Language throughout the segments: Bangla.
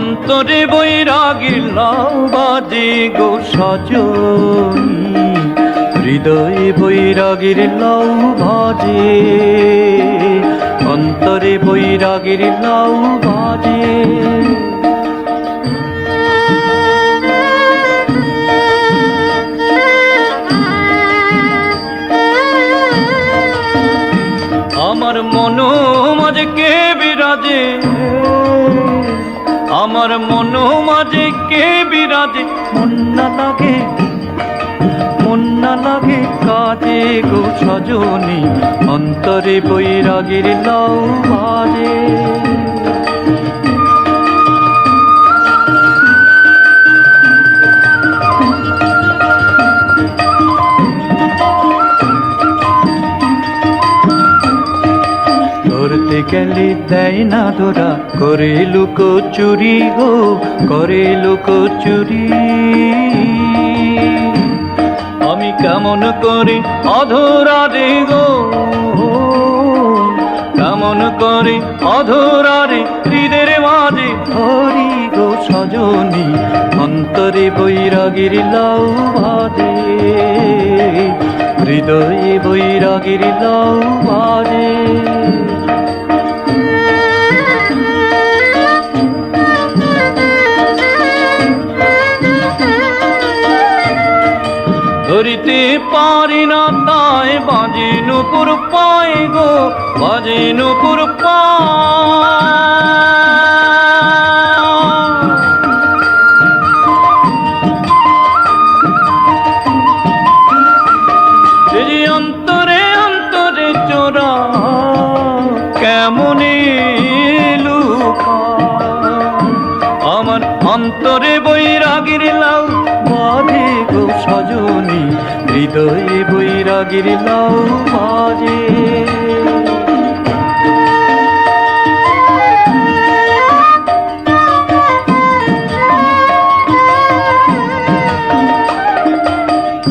অন্তরে বৈরাগীর লাউ বাজে গো সজনী। হৃদয়ে বৈরাগীর লাউ বাজে অন্তরে বৈরাগীর লাউ বাজে আমার মনো মাঝে কে বিরাজে? আমার মনো মাঝে কে বিরাজে? মন না লাগে গো সজনী, অন্তরে বৈরাগীর লাউ বাজে ধরতে গেলে দেয় না ধরা, করে লুকো চুরি গো, করে লুকো চুরি কেমন করে অধরা রে গো কেমন করে অধরা রে হৃদের মাঝে ধরি গো সজনী অন্তরে বৈরাগীর লাউ বাজে হৃদয়ে বৈরাগীর লাউ বাজে পারি না তাই বাজে নুপুর পায় গো, বাজে নুপুর পায়। অন্তরে অন্তরে চোরা, কেমন লুকা আমার অন্তরে বৈরাগীর লাউ, বাজে গো সজনী। হৃদয়ে বৈরাগীর লাউ বাজে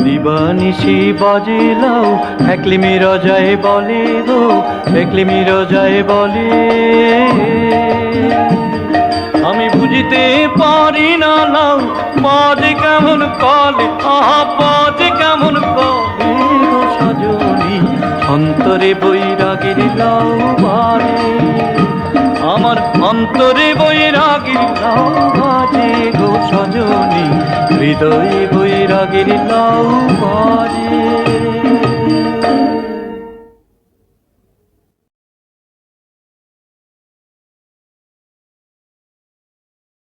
দিবানিশি বাজে লাউ একলিমি রজায় বলে গো একলিমি রজায় বলে। আমি বুঝিতে পারি না লাউ বাজে কেমন কলে, আহা অন্তরে বৈরাগীর লাউ বাজে আমার অন্তরে বৈরাগীর লাউ বাজে গো সজনী, হৃদয়ে বৈরাগীর লাউ বাজে